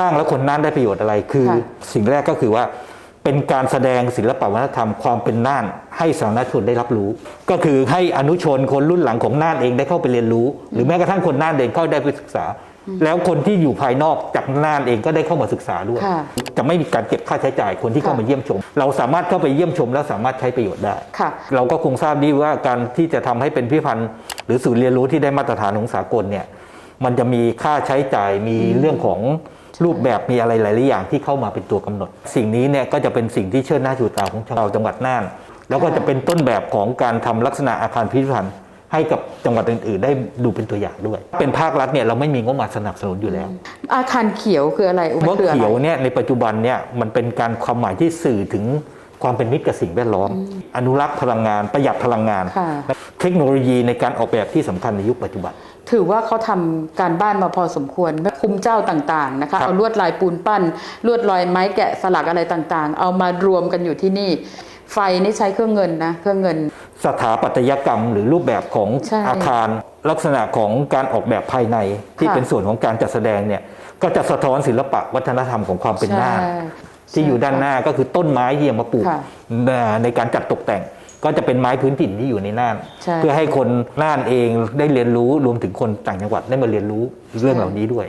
สร้างแล้วคนน่านได้ประโยชน์อะไร คือค่ะสิ่งแรกก็คือว่าเป็นการแสดงศิลปวัฒนธรรมความเป็นน่าน ให้สาธารณชนได้รับรู้ ก็คือให้อนุชนคนรุ่นหลังของน่านเองได้เข้าไปเรียนรู้ หรือแม้กระทั่งคนน่านเองเข้าได้ไปศึกษา แล้วคนที่อยู่ภายนอกจากน่านเองก็ได้เข้ามาศึกษาด้วยค่ะจะไม่มีการเก็บค่าใช้จ่ายคนที่เข้าค่ะมาเยี่ยมชม เราสามารถเข้าไปเยี่ยมชม แล้วสามารถใช้ประโยชน์ได้ค่ะเราก็คงทราบดีว่าการที่จะทำให้เป็นพิพิธภัณฑ์หรือศูนย์เรียนรู้ที่ได้มาตรฐานของสากลเนี่ย มันจะมีค่าใช้จ่ายมีเรื่องของรูปแบบมีอะไรหลาย ๆ อย่างที่เข้ามาเป็นตัวกำหนด สิ่งนี้เนี่ยก็จะเป็นสิ่งที่เชิดหน้าชูตาของชาวจังหวัดน่าน แล้วก็จะเป็นต้นแบบของการทำลักษณะอาคารพิพิธภัณฑ์ให้กับจังหวัดอื่น ๆ ได้ดูเป็นตัวอย่างด้วย เป็นภาครัฐเนี่ยเราไม่มีงบประมาณสนับสนุนอยู่แล้ว อาคารเขียวคืออะไรมะคืออะไรเขียวเนี่ยในปัจจุบันเนี่ยมันเป็นการความหมายที่สื่อถึงความเป็นมิตรกับสิ่งแวดล้อม อนุรักษ์พลังงานประหยัดพลังงานค่ะและ เทคโนโลยีในการออกแบบที่สำคัญในยุคปัจจุบัน ถือว่าเขาทำการบ้านมาพอสมควรคุมเจ้าต่างๆนะคะครับเอาลวดลายปูนปั้น ลวดลายไม้แกะสลักอะไรต่างๆ เอามารวมกันอยู่ที่นี่ ไฟนี่ใช้เครื่องเงินนะเครื่องเงิน สถาปัตยกรรมหรือรูปแบบของใช่อาคารลักษณะของการออกแบบภายในที่ค่ะเป็นส่วนของการจัดแสดงเนี่ยก็จะสะท้อนศิลปะวัฒนธรรมของความเป็นน่านใช่ที่อยู่ด้านหน้าก็คือต้นไม้ที่เอามาปลูกค่ะในการจัดตกแต่ง ก็จะเป็นไม้พื้นถิ่นที่อยู่ในน่าน ใช่ เพื่อให้คนน่านเองได้เรียนรู้รวมถึงคนต่างจังหวัดได้มาเรียนรู้เรื่องเหล่านี้ด้วย